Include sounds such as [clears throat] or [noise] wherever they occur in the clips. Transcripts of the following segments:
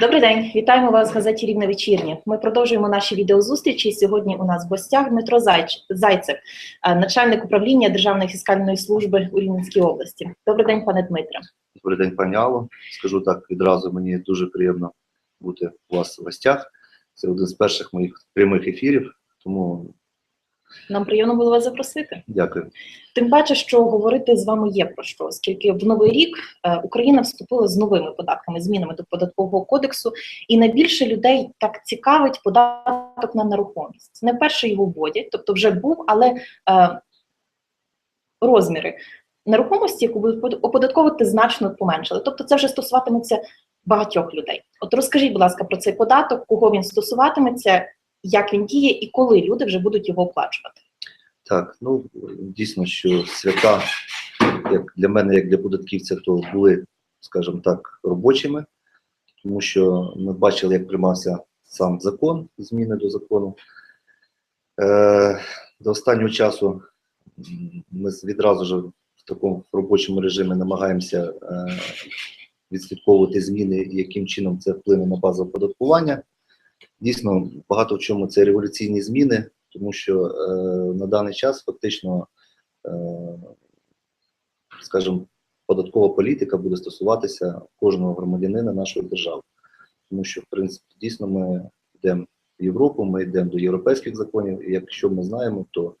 Добрий день, вітаємо вас в газеті Рівне вечірнє. Ми продовжуємо наші відеозустрічі. Сьогодні у нас в гостях Дмитро Зайч, Зайцев, е, начальник управління Державної фіскальної служби у Рівненській області. Добрий день, пане Дмитре. Добрий день, пані Алло. Скажу так відразу, мені дуже приємно бути у вас в гостях. Це один з перших моїх прямих ефірів, тому Нам приємно було вас запросити. дякую. Тим паче, що говорити з вами є про що, оскільки в новий рік е, Україна вступила з новими податками, змінами до податкового кодексу, і найбільше людей так цікавить податок на нерухомість. Не вперше його вводять, тобто вже був, але е, розміри нерухомості, яку будуть оподатковувати, значно поменшили. Тобто, це вже стосуватиметься багатьох людей. От розкажіть, будь ласка, про цей податок, кого він стосуватиметься, як він діє і коли люди вже будуть його оплачувати. Так, ну дійсно, що свята, як для мене, як для податківця, то були, скажімо так, робочими, тому що ми бачили, як приймався сам закон, зміни до закону. Е, до останнього часу ми відразу ж в такому робочому режимі намагаємося е, відслідковувати зміни, яким чином це вплине на базове оподаткування. Дійсно, багато в чому це революційні зміни, тому що е, на даний час фактично, е, скажімо, податкова політика буде стосуватися кожного громадянина нашої держави. Тому що, в принципі, дійсно ми йдемо в Європу, ми йдемо до європейських законів, і якщо ми знаємо, то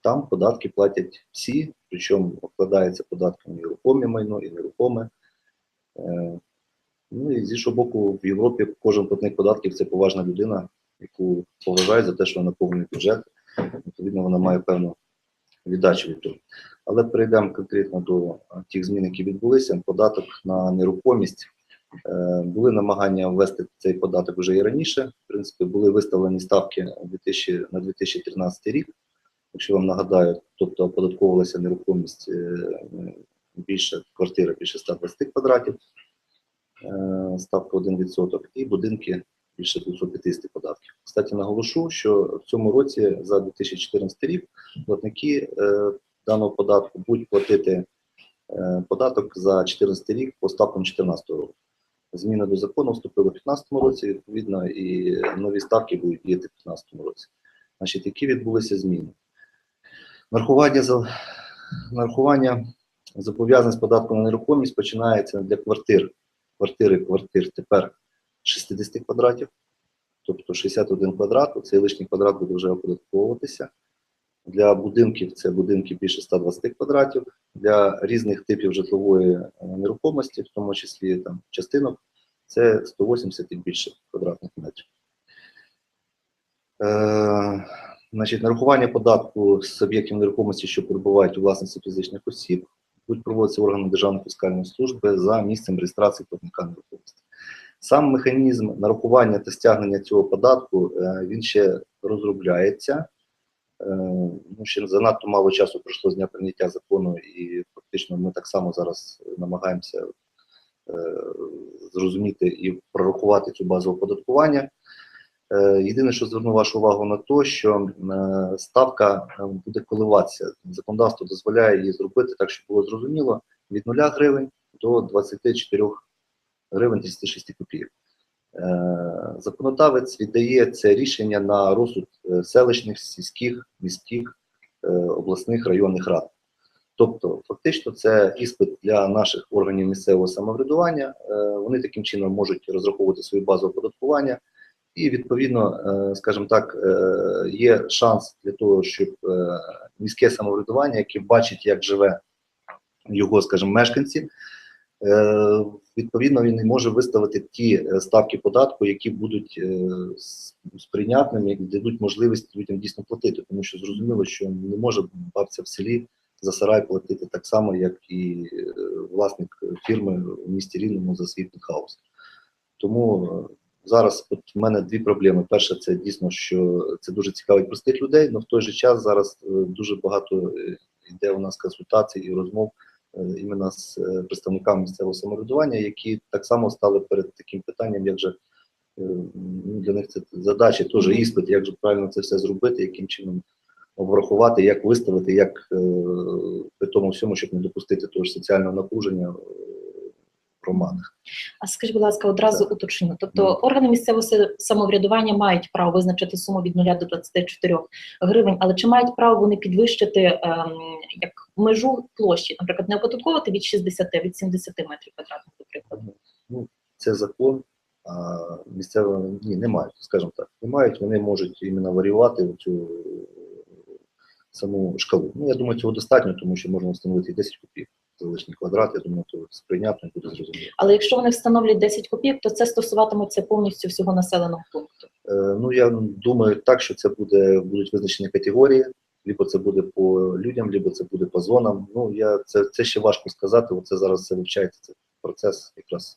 там податки платять всі, причому обкладається податком і рухоме майно, і нерухоме. Е, Ну і з іншого боку, в Європі кожен платник податків це поважна людина, яку поважають за те, що вона наповнює бюджет. Відповідно, вона має певну віддачу від того. Але перейдемо конкретно до тих змін, які відбулися. Податок на нерухомість. Е, Були намагання ввести цей податок вже і раніше. В принципі, були виставлені ставки на 2013 рік. Якщо вам нагадаю, тобто оподатковувалася нерухомість е, більше квартира більше 120 квадратів е, ставка 1%, і будинки більше 250 податків. Кстати, наголошу, що в цьому році за 2014 рік платники е, даного податку будуть платити е, податок за 2014 рік по ставкам 2014 року. Зміни до закону вступили в 2015 році, відповідно, і нові ставки будуть діяти в 2015 році. Значить, які відбулися зміни? Нарахування за нарахування зобов'язань з податку на нерухомість починається для квартир квартири квартир тепер 60 квадратів, тобто 61 квадрат, цей лишній квадрат буде вже оподатковуватися. Для будинків це будинки більше 120 квадратів, для різних типів житлової е, нерухомості, в тому числі там, частинок, це 180 і більше квадратних метрів. Е, значить, нарахування податку з об'єктів нерухомості, що перебувають у власності фізичних осіб, будуть проводитися органами Державної фіскальної служби за місцем реєстрації платника нерухомості. Сам механізм нарахування та стягнення цього податку е, він ще розробляється. Е, Ну, ще занадто мало часу пройшло з дня прийняття закону, і фактично ми так само зараз намагаємося е, зрозуміти і прорахувати цю базу оподаткування. Е, Єдине, що зверну вашу увагу на те, що е, ставка е, буде коливатися. Законодавство дозволяє її зробити так, щоб було зрозуміло від 0 гривень до 24 гривень 36 копійок. Законодавець віддає це рішення на розсуд селищних, сільських, міських, обласних районних рад. Тобто, фактично, це іспит для наших органів місцевого самоврядування. Вони таким чином можуть розраховувати свою базу оподаткування. І відповідно, е, скажімо так, е, є шанс для того, щоб е, міське самоврядування, яке бачить, як живе його, скажімо, мешканці, е, відповідно він і може виставити ті е, ставки податку, які будуть е, сприйнятними, які дадуть можливість людям дійсно платити, тому що зрозуміло, що не може бабця в селі за сарай платити так само, як і е, власник фірми в місті Рівному за свій хаус. Тому е, зараз от в мене дві проблеми. Перше, це дійсно, що це дуже цікавить простих людей, але в той же час зараз е, дуже багато е, йде у нас консультацій і розмов е, іменно з представниками місцевого самоврядування, які так само стали перед таким питанням, як же ну, для них це задача, теж іспит, як же правильно це все зробити, яким чином обрахувати, як виставити, як при тому всьому, щоб не допустити того ж соціального напруження громадах. А скажіть, будь ласка, одразу Так. уточню. Тобто Ну. органи місцевого самоврядування мають право визначити суму від 0 до 24 гривень, але чи мають право вони підвищити ем, як межу площі, наприклад, не оподатковувати від 60, від 70 метрів квадратних, до прикладу? Ну, це закон, а місцево ні, не мають, скажімо так. Не мають, вони можуть іменно варіювати цю саму шкалу. Ну, я думаю, цього достатньо, тому що можна встановити і 10 копійок лишній квадрат. Я думаю, то сприйнятно і буде зрозуміло. Але якщо вони встановлять 10 копійок, то це стосуватиметься повністю всього населеного пункту. Е, Ну, я думаю так, що це буде, будуть визначені категорії, либо це буде по людям, либо це буде по зонам. Ну, я, це, це ще важко сказати, бо це зараз це вивчається, це процес якраз.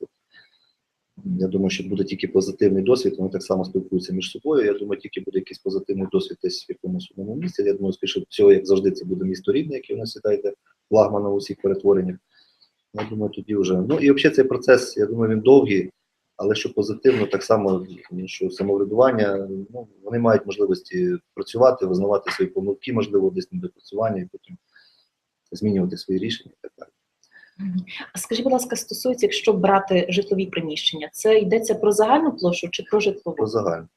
Я думаю, що буде тільки позитивний досвід, вони так само спілкуються між собою. Я думаю, тільки буде якийсь позитивний досвід десь в якомусь одному місці. Я думаю, скоріше всього, як завжди, це буде місто рідне, яке у нас сідає флагманом у всіх перетвореннях. Я думаю, тоді вже. Ну і взагалі цей процес, я думаю, він довгий, але що позитивно, так само, ну, що самоврядування, ну, вони мають можливості працювати, визнавати свої помилки, можливо, десь недопрацювання, і потім змінювати свої рішення і так далі. А скажіть, будь ласка, стосується, якщо брати житлові приміщення, це йдеться про загальну площу чи про житлову? Про загальне.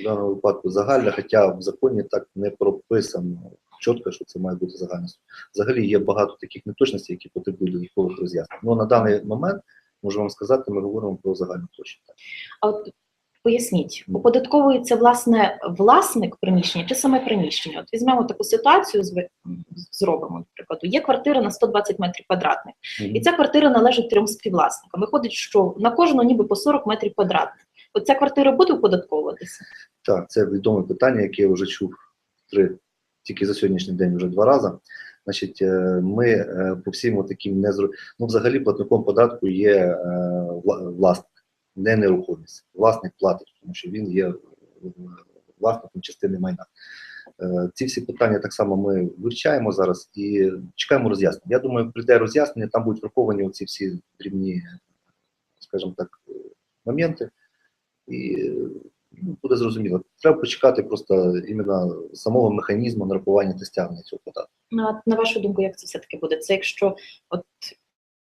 В даному випадку загальне, хоча в законі так не прописано чітко, що це має бути загальне. Взагалі є багато таких неточностей, які потребують додаткових роз'яснень. Ну на даний момент можу вам сказати, ми говоримо про загальну площу. А от поясніть, оподатковується власне власник приміщення чи саме приміщення? От візьмемо таку ситуацію, зробимо, наприклад, є квартира на 120 метрів квадратних, і ця квартира належить трьом співвласникам. Виходить, що на кожного ніби по 40 метрів квадратних. От ця квартира буде оподатковуватися? Так, це відоме питання, яке я вже чув три, тільки за сьогоднішній день вже два рази. Значить, е, ми е, по всім таким не зро... Ну, взагалі, платником податку є е, власник, не нерухомість. Власник платить, тому що він є власником частини майна. Ці всі питання так само ми вивчаємо зараз і чекаємо роз'яснення. Я думаю, прийде роз'яснення, там будуть враховані ці всі дрібні, скажімо так, моменти. І ну, буде зрозуміло. Треба почекати просто іменно самого механізму нарахування та стягнення цього податку. Ну, на вашу думку, як це все-таки буде? Це якщо от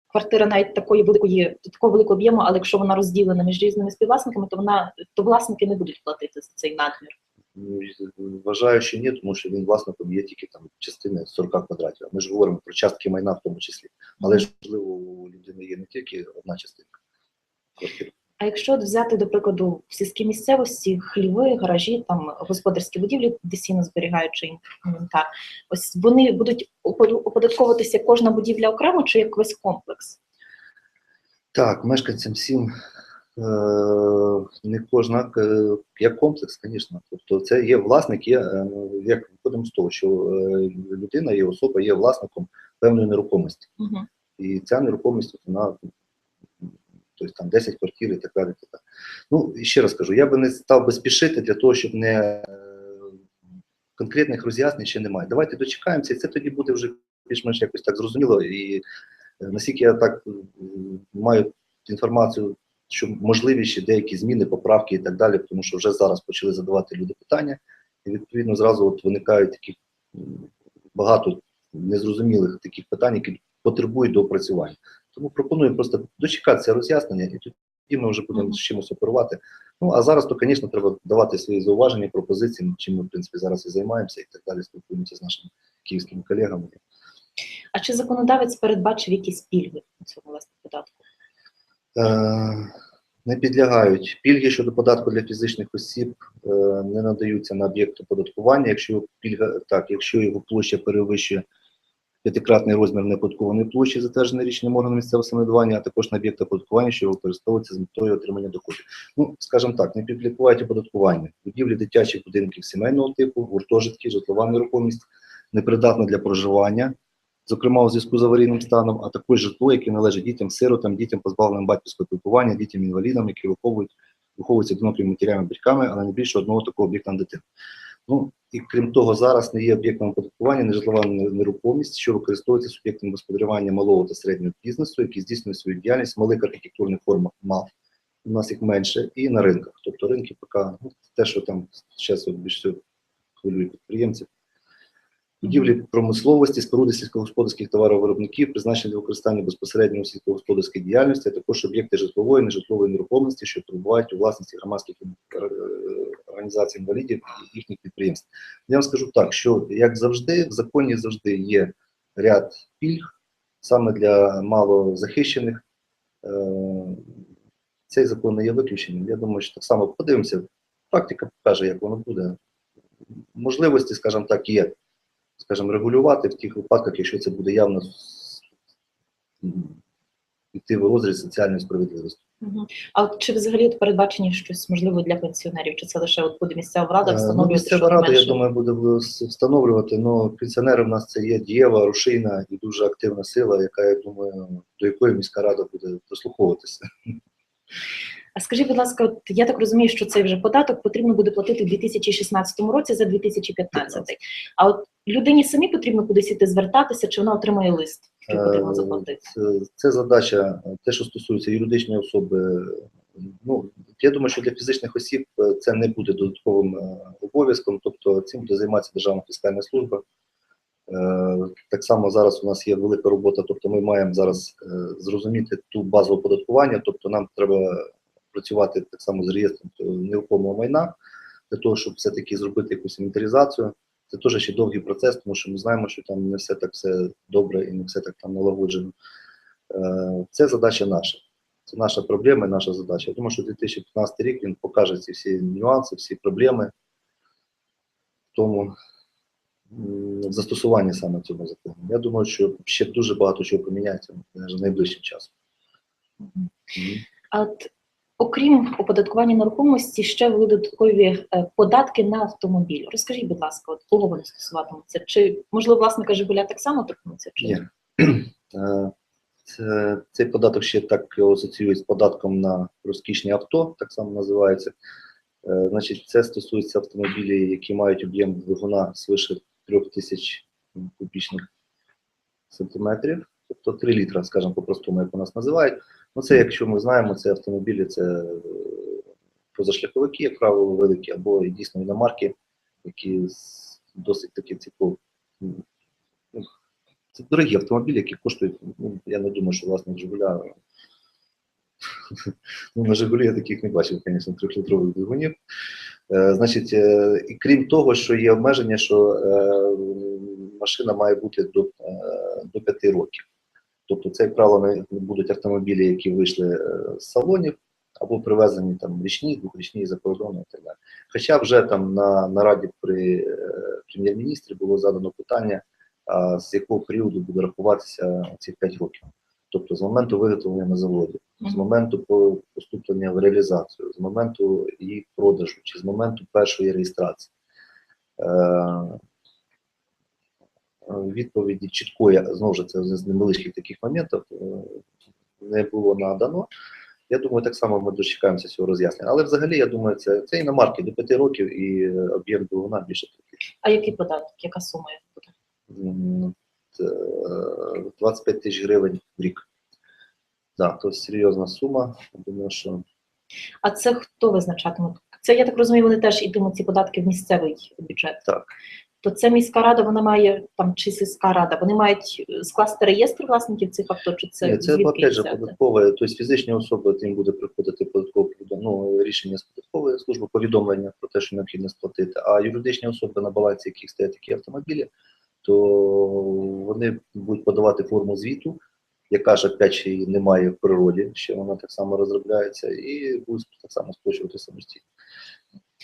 квартира навіть такої великої, такого великого об'єму, але якщо вона розділена між різними співвласниками, то вона то власники не будуть платити за цей надмір. Ну, Вважаю, що ні, тому що він власником є тільки там частини 40 квадратів. Ми ж говоримо про частки майна в тому числі. Але ж можливо у людини є не тільки одна частинка квартири. А якщо взяти, до прикладу, в сільській місцевості хліви, гаражі, там господарські будівлі, де сіно зберігаючи інвентар, ось вони будуть оподатковуватися кожна будівля окремо чи як весь комплекс? Так, мешканцям сім е, не кожна е, як комплекс, звісно. Тобто це є власник, є е, як виходимо з того, що людина, є особа, є власником певної нерухомості. Угу. І ця нерухомість вона тобто там 10 квартир і так далі. Так далі. Ну, ще раз кажу, я би не став би спішити для того, щоб не е, конкретних роз'яснень ще немає. Давайте дочекаємося, і це тоді буде вже більш-менш якось так зрозуміло. І е, наскільки я так маю інформацію, що можливі ще деякі зміни, поправки і так далі, тому що вже зараз почали задавати люди питання, і відповідно зразу от виникають такі багато незрозумілих таких питань, які потребують доопрацювання. Тому пропоную просто дочекатися роз'яснення, і тоді ми вже будемо з чимось оперувати. Ну а зараз то, звісно, треба давати свої зауваження, пропозиції, чим ми в принципі зараз і займаємося, і так далі. Спілкуємося з нашими київськими колегами. А чи законодавець передбачив якісь пільги на цьому власне податку? Е, не підлягають пільги щодо податку для фізичних осіб, е, не надаються на об'єкт оподаткування, якщо пільга так, якщо його площа перевищує п'ятикратний розмір неоподаткованої площі, затверджений рішенням органу місцевого самоврядування, а також на об'єкт оподаткування, що використовується з метою отримання доходів. Ну, скажімо так, не підлікувають оподаткування, будівлі дитячих будинків сімейного типу, гуртожитки, житлова нерухомість, непридатна для проживання, зокрема у зв'язку з аварійним станом, а також житло, яке належить дітям, сиротам, дітям позбавленим батьківського піклування, дітям інвалідам, які виховують, виховуються одинокими матерями батьками, але не більше одного такого об'єкта на дитину. Ну і крім того, зараз не є об'єктом оподаткування нежитлова нерухомість, що використовується суб'єктом господарювання малого та середнього бізнесу, який здійснює свою діяльність в малих архітектурних формах мав. У нас їх менше, і на ринках. Тобто ринки поки ну, те, що там зараз більше хвилює підприємців. Будівлі промисловості, споруди сільськогосподарських товаровиробників, призначені для використання безпосередньо у сільськогосподарській діяльності, а також об'єкти житлової, нежитлової нерухомості, що перебувають у власності громадських е, організацій інвалідів і їхніх підприємств. Я вам скажу так, що як завжди, в законі завжди є ряд пільг саме для малозахищених. Е, Цей закон не є виключенням. Я думаю, що так само подивимося. Практика покаже, як воно буде. Можливості, скажімо так, є, скажімо, регулювати в тих випадках, якщо це буде явно йти в розріз соціальної справедливості. А от чи взагалі от передбачені щось можливо для пенсіонерів? Чи це лише от буде місцева рада Е, Ну, встановлювати? місцева рада, я думаю, буде встановлювати. Ну, пенсіонери в нас це є дієва, рушійна і дуже активна сила, яка, я думаю, до якої міська рада буде прислуховуватися. А скажіть, будь ласка, от я так розумію, що цей вже податок потрібно буде платити в 2016 році за 2015. А от людині самі потрібно кудись іти звертатися, чи вона отримає лист, що Е, потрібно заплатити? Це, це задача, е, те, що стосується юридичної особи. Ну, я думаю, що для фізичних осіб е, це не буде додатковим е, обов'язком, тобто цим буде займатися Державна фіскальна служба. Е, Так само зараз у нас є велика робота, тобто ми маємо зараз е, зрозуміти ту базу оподаткування, тобто нам треба працювати так само з реєстром е, нерухомого майна, для того, щоб все-таки зробити якусь інвентаризацію. Це теж ще довгий процес, тому що ми знаємо, що там не все так все добре і не все так там налагоджено. Е, Це задача наша. Це наша проблема і наша задача. Я думаю, що 2015 рік він покаже ці всі нюанси, всі проблеми в тому м, застосуванні саме цього закону. Я думаю, що ще дуже багато чого поміняється навіть найближчим часом. А от окрім оподаткування нерухомості, ще були додаткові е, податки на автомобіль. Розкажіть, будь ласка, от кого вони стосуватимуться? Чи можливо власника Жигуля так само торкнуться? Чи Ні. Е, цей податок ще так асоціюють з податком на розкішні авто, так само називається. Е, Значить, це стосується автомобілів, які мають об'єм двигуна свише 3000 кубічних сантиметрів, тобто 3 літра, скажімо, по-простому, як у нас називають. Ну, це, якщо ми знаємо, це автомобілі, це е, позашляховики, як правило, великі, або дійсно іномарки, які досить таки цікаві. Це дорогі автомобілі, які коштують, ну, я не думаю, що власник Жигуля. [laughs] Ну, на Жигулі я таких не бачив, звісно, трьохлітрових двигунів. Е, значить, е, і крім того, що є обмеження, що е, машина має бути до, е, до 5 років. Тобто це, як правило, будуть автомобілі, які вийшли е, з салонів, або привезені там річні, двохрічні за кордону і так далі. Хоча вже там на нараді при е, прем'єр-міністрі було задано питання, а з якого періоду буде рахуватися ці 5 років. Тобто з моменту виготовлення на заводі, з моменту поступлення в реалізацію, з моменту її продажу чи з моменту першої реєстрації. Е, е, Відповіді чіткої, знову ж це з невеличких таких моментів, е, не було надано. Я думаю, так само ми дочекаємося цього роз'яснення. Але взагалі, я думаю, це, це іномарки до 5 років і е, об'єм двигуна більше 5. А який податок? Яка сума буде? Е, 25 тисяч гривень в рік. Так, то серйозна сума. Думаю, що А це хто визначатиме? Це я так розумію, вони теж ідуть ці податки в місцевий бюджет. Так. То це міська рада, вона має там чи сільська рада, вони мають е, скласти реєстр власників цих авто, чи це Ні, це опять же взяти? податкове, тобто фізичні особи тим буде приходити податкове ну, рішення з податкової служби, повідомлення про те, що необхідно сплатити. А юридичні особи, на балансі яких стоять такі автомобілі, то вони будуть подавати форму звіту, яка ж опять ще й немає в природі, ще вона так само розробляється, і будуть так само сплачувати самостійно.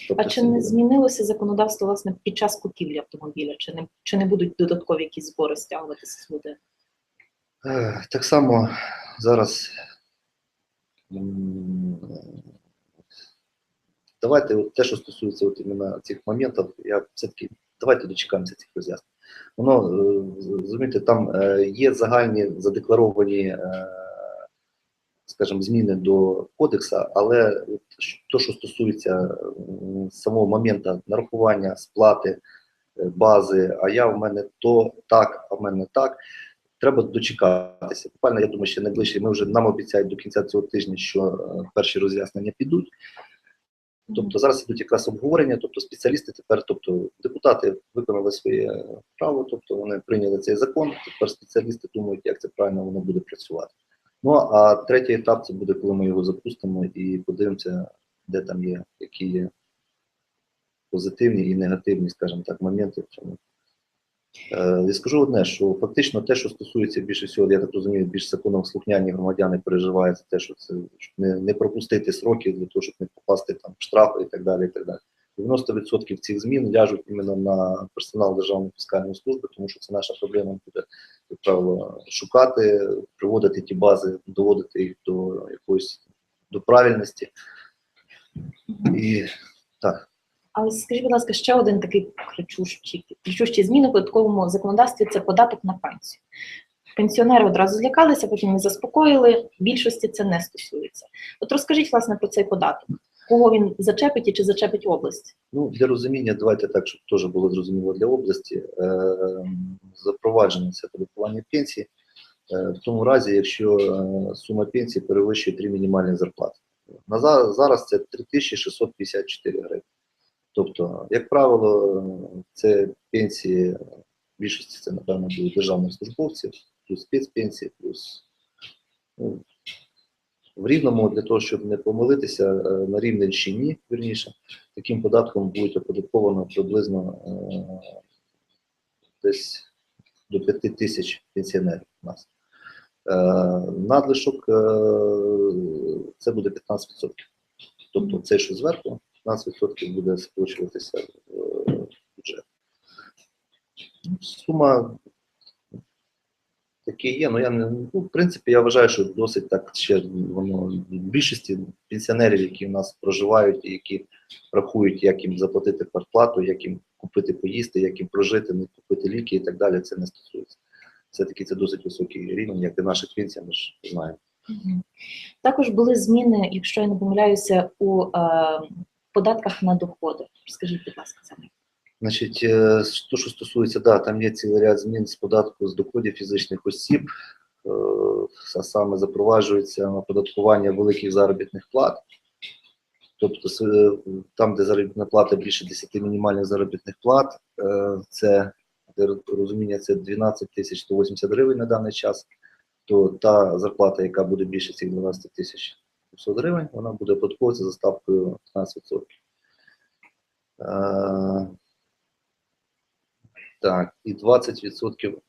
Тобто А чи не змінилося законодавство власне під час купівлі автомобіля? Чи не чи не будуть додаткові якісь збори стягуватися з людей? Е, Так само зараз давайте от те, що стосується от іменно цих моментів, я все-таки давайте дочекаємося цих роз'яснень. Воно, е, розумієте, там е, є загальні задекларовані, е, скажімо, зміни до кодексу, але то, що стосується самого моменту нарахування, сплати, бази, а я в мене то так, а в мене так треба дочекатися. Буквально, я думаю, ще найближче. Ми вже нам обіцяють до кінця цього тижня, що перші роз'яснення підуть. Тобто зараз ідуть якраз обговорення, тобто спеціалісти тепер, тобто депутати виконали своє право, тобто вони прийняли цей закон. Тепер спеціалісти думають, як це правильно воно буде працювати. Ну а третій етап це буде, коли ми його запустимо і подивимося, де там є, які є позитивні і негативні, скажімо так, моменти в цьому. Е, Я скажу одне, що фактично те, що стосується більше всього, я так розумію, більш законослухняні громадяни переживають за те, що це щоб не, не пропустити сроки для того, щоб не попасти там в штрафи і так далі. І так далі. 90% цих змін ляжуть іменно на персонал Державної фіскальної служби, тому що це наша проблема буде, як правило, шукати, приводити ті бази, доводити їх до якоїсь до правильності. І так. Але скажіть, будь ласка, ще один такий кричущий, кричущий зміни в податковому законодавстві це податок на пенсію. Пенсіонери одразу злякалися, потім не заспокоїли. Більшості це не стосується. От розкажіть власне про цей податок. Кого він зачепить і чи зачепить область? Ну, для розуміння, давайте так, щоб теж було зрозуміло для області. Е, запровадження це оподаткування пенсії е, в тому разі, якщо е, сума пенсії перевищує 3 мінімальні зарплати. На за- зараз це 3654 гривні. Тобто, як правило, це пенсії в більшості це, напевно, будуть державних службовців, плюс спецпенсії, плюс ну, в рівному для того, щоб не помилитися, е, на Рівненщині, вірніше, таким податком буде оподатковано приблизно е, десь до 5 тисяч пенсіонерів у нас. Е, надлишок е, це буде 15%. Тобто це, що зверху, 15% буде сплачуватися в е, бюджет. Ну, Сума такі є, ну я не ну, в принципі я вважаю, що досить так ще воно більшості пенсіонерів, які в нас проживають, і які рахують, як їм заплатити квартплату, як їм купити поїсти, як їм прожити, не купити ліки і так далі. Це не стосується. Все-таки це досить високий рівень, як і наших пенсій, ми ж знаємо. Також були зміни, якщо я не помиляюся, у е, податках на доходи. Скажіть, будь ласка, них. Значить, е, то, що стосується, да, там є цілий ряд змін з податку з доходів фізичних осіб, а саме запроваджується оподаткування великих заробітних плат. Тобто, там, де заробітна плата більше 10 мінімальних заробітних плат, е, це розуміння, це 12 тисяч 180 гривень на даний час, то та зарплата, яка буде більше цих 12 тисяч 500 гривень, вона буде оподатковуватися за ставкою 15%. Е, так, і 20%.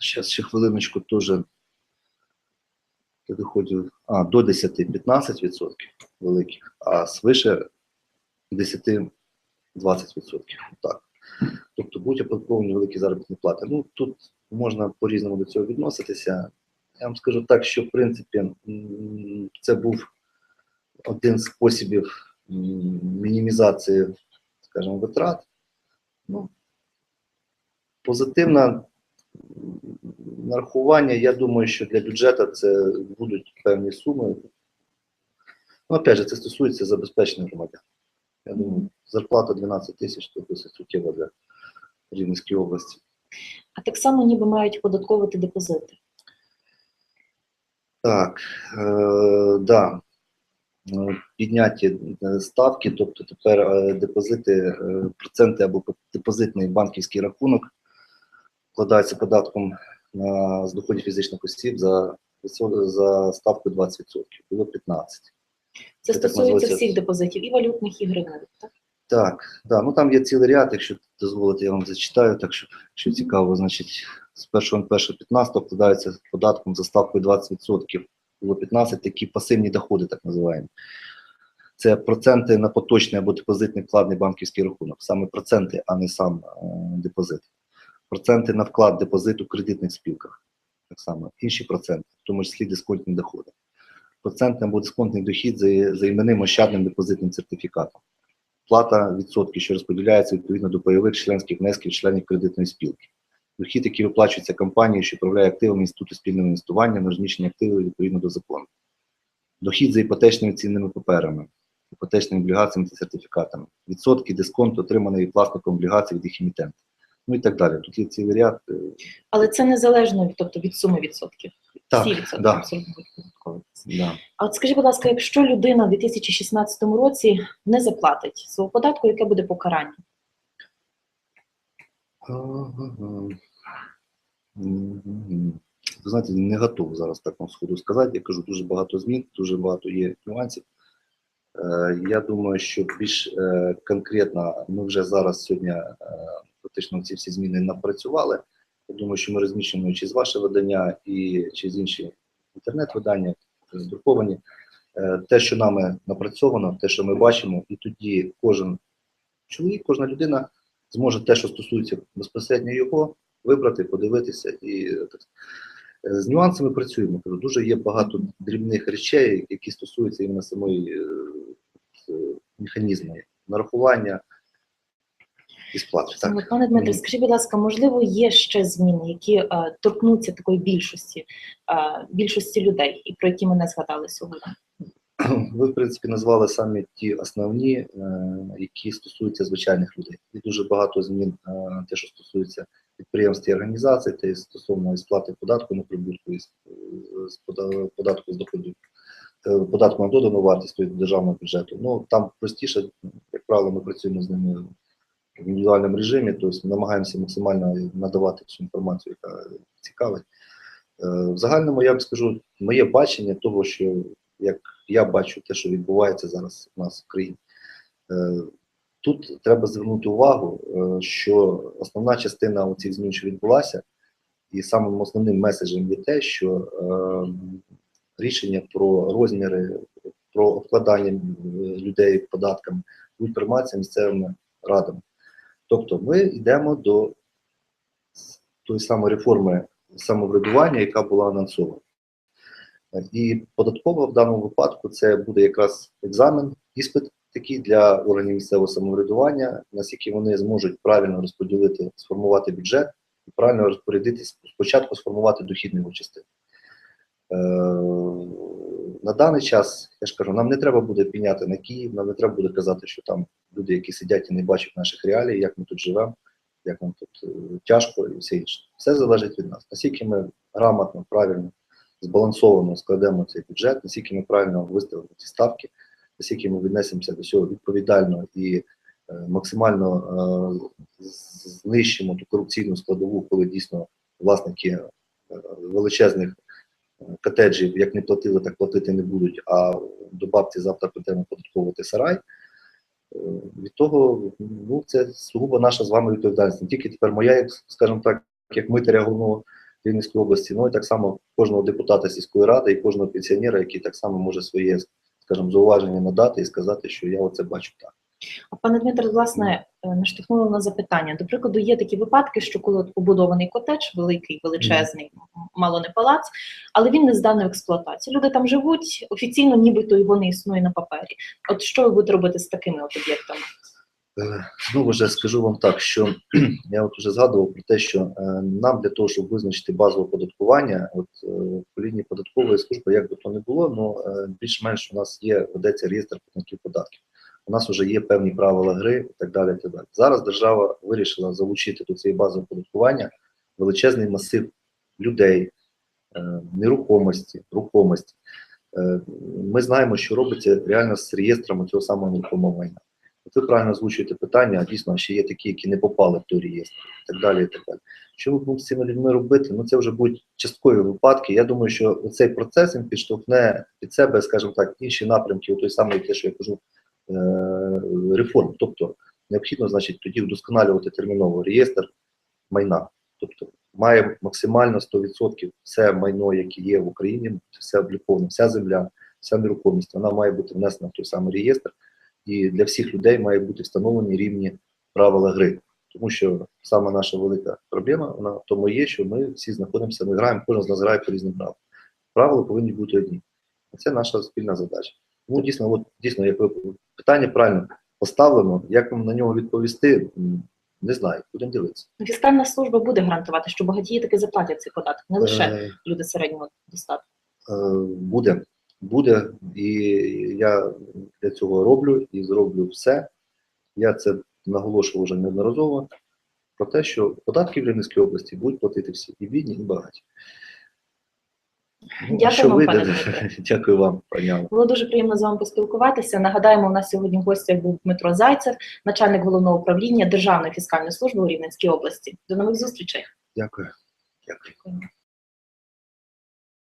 Зараз ще хвилиночку теж доходів. А, до 10-15% великих, а свише 10-20%. Так. Тобто будуть оподатковані великі заробітні плати. Ну, тут можна по-різному до цього відноситися. Я вам скажу так, що в принципі це був один з способів мінімізації, скажімо, витрат. Ну, позитивне нарахування, я думаю, що для бюджету це будуть певні суми. Ну, опять же, це стосується забезпечення громадян. Я думаю, зарплата 12 тисяч це досить суттєва для Рівненської області. А так само ніби мають податковувати депозити. Так, е, да. Е, Підняті е, ставки, тобто тепер е, депозити, проценти або депозитний банківський рахунок вкладаються податком на з доходів фізичних осіб за, за ставкою 20%, було 15%. Це Це стосується всіх депозитів, і валютних, і гривневих. Так? Так, да, ну там є цілий ряд, якщо дозволите, я вам зачитаю, так що, якщо цікаво, значить, з 1.1.15 вкладаються податком за ставкою 20%, було 15, такі пасивні доходи, так називаємо. Це проценти на поточний або депозитний вкладний банківський рахунок, саме проценти, а не сам е, депозит. Проценти на вклад депозит у кредитних спілках, так само, інші проценти, в тому числі дисконтні доходи. Процентний або дисконтний дохід за, за іменним ощадним депозитним сертифікатом плата відсотків, що розподіляється відповідно до пайових членських внесків членів кредитної спілки. Дохід, який виплачується компанією, що управляє активами інституту спільного інвестування на розміщення активів відповідно до закону. Дохід за іпотечними цінними паперами, іпотечними облігаціями та сертифікатами, відсотки дисконту, отриманий від власником облігацій від їх емітента. Ну і так далі. Тут є цілий ряд. е, Але це незалежно від, тобто, від суми відсотків. Так, Всі відсотки да. абсолютно. Да. А от скажіть, будь ласка, якщо людина в 2016 році не заплатить свого податку, яке буде покарання? Ви знаєте, не готов зараз так вам сходу сказати. Я кажу, дуже багато змін, дуже багато є нюансів. Е, Я думаю, що більш е, конкретно ми вже зараз сьогодні е, фактично ці всі зміни напрацювали. Я думаю, що ми розміщуємо через ваше видання і через інші інтернет-видання, друковані. Е, Те, що нами напрацьовано, те, що ми бачимо, і тоді кожен чоловік, кожна людина зможе те, що стосується безпосередньо його, вибрати, подивитися. І е, так, е, з нюансами працюємо. Дуже є багато дрібних речей, які стосуються іменно самої е, механізму нарахування і сплати. Так. Пане Дмитре, скажіть, будь ласка, можливо, є ще зміни, які е, торкнуться такої більшості, е, більшості людей, і про які ми не згадали сьогодні? [clears throat] Ви, в принципі, назвали самі ті основні, е, які стосуються звичайних людей. І дуже багато змін, е, те, що стосується підприємств і організацій, те стосовно сплати податку на прибутку, податку з доходів, е, податку на додану вартість від державного бюджету. Ну там простіше, як правило, ми працюємо з ними в індивідуальному режимі, тобто намагаємося максимально надавати всю інформацію, яка цікавить. В загальному я б скажу, моє бачення того, що як я бачу те, що відбувається зараз у нас в країні. Е, Тут треба звернути увагу, е, що основна частина цих змін, що відбулася, і самим основним меседжем є те, що е, рішення про розміри, про обкладання е, людей податками будуть прийматися місцевими радами. Тобто ми йдемо до тої самої реформи самоврядування, яка була анонсована. І податкова в даному випадку це буде якраз екзамен, іспит такий для органів місцевого самоврядування, наскільки вони зможуть правильно розподілити, сформувати бюджет і правильно розпорядитись, спочатку сформувати дохідну його частину. Е, на даний час, я ж кажу, нам не треба буде піняти на Київ, нам не треба буде казати, що там люди, які сидять і не бачать наших реалій, як ми тут живемо, як нам тут е, тяжко і все інше. Все залежить від нас. Наскільки ми грамотно, правильно збалансовано складемо цей бюджет, наскільки ми правильно виставимо ці ставки, наскільки ми віднесемося до цього відповідально і е, максимально е, знищимо ту корупційну складову, коли дійсно власники е, величезних котеджів, як не платили, так платити не будуть, а до бабці завтра підемо податковувати сарай. Від того, ну це сугубо наша з вами відповідальність. Не тільки тепер моя, як скажімо так, як митаря головного Рівненської області, ну і так само кожного депутата сільської ради і кожного пенсіонера, який так само може своє, скажімо, зауваження надати і сказати, що я оце бачу так. А пане Дмитре, власне, е, наштовхнуло на запитання. До прикладу, є такі випадки, що коли побудований котедж, великий, величезний, мало не палац, але він не зданий в експлуатацію. Люди там живуть, офіційно нібито його не існує на папері. От що ви будете робити з такими от об'єктами? Е, Знову ж скажу вам так, що [clears throat] я от вже згадував про те, що е, нам для того, щоб визначити базове оподаткування, от е, по лінії податкової служби, як би то не було, ну е, більш-менш у нас є ведеться реєстр платників податків. У нас вже є певні правила гри і так далі. І так далі. Зараз держава вирішила залучити до цієї бази оподаткування величезний масив людей, е, нерухомості, рухомості. Е, Ми знаємо, що робиться реально з реєстрами цього самого нерухомого майна. Ви правильно озвучуєте питання, дійсно ще є такі, які не попали в той реєстр, і так далі. і так далі. Що ми будемо з цими людьми робити? Ну це вже будуть часткові випадки. Я думаю, що цей процес він підштовхне під себе, скажімо так, інші напрямки, у той самий, те, що я кажу, е, реформ. Тобто необхідно, значить, тоді вдосконалювати терміново реєстр майна. Тобто має максимально 100% все майно, яке є в Україні, все обліковано, вся земля, вся нерухомість, вона має бути внесена в той самий реєстр і для всіх людей має бути встановлені рівні правила гри. Тому що саме наша велика проблема вона в тому є, що ми всі знаходимося, ми граємо, кожен з нас грає по різним правилам. Правила повинні бути одні. Це наша спільна задача. Тому дійсно, от, дійсно, як ви питання правильно поставлено, як вам на нього відповісти, не знаю, будемо дивитися. Фіскальна служба буде гарантувати, що багатії таки заплатять цей податок, не лише Е, люди середнього достатку. Е, Буде, буде, і я для цього роблю і зроблю все. Я це наголошував вже неодноразово про те, що податки в Рівненській області будуть платити всі, і бідні, і багаті. Ну, Дякую що вам, пане [laughs] Дякую вам, пані Алла. Було дуже приємно з вами поспілкуватися. Нагадаємо, у нас сьогодні в гостях був Дмитро Зайцев, начальник головного управління Державної фіскальної служби у Рівненській області. До нових зустрічей. Дякую. Дякую.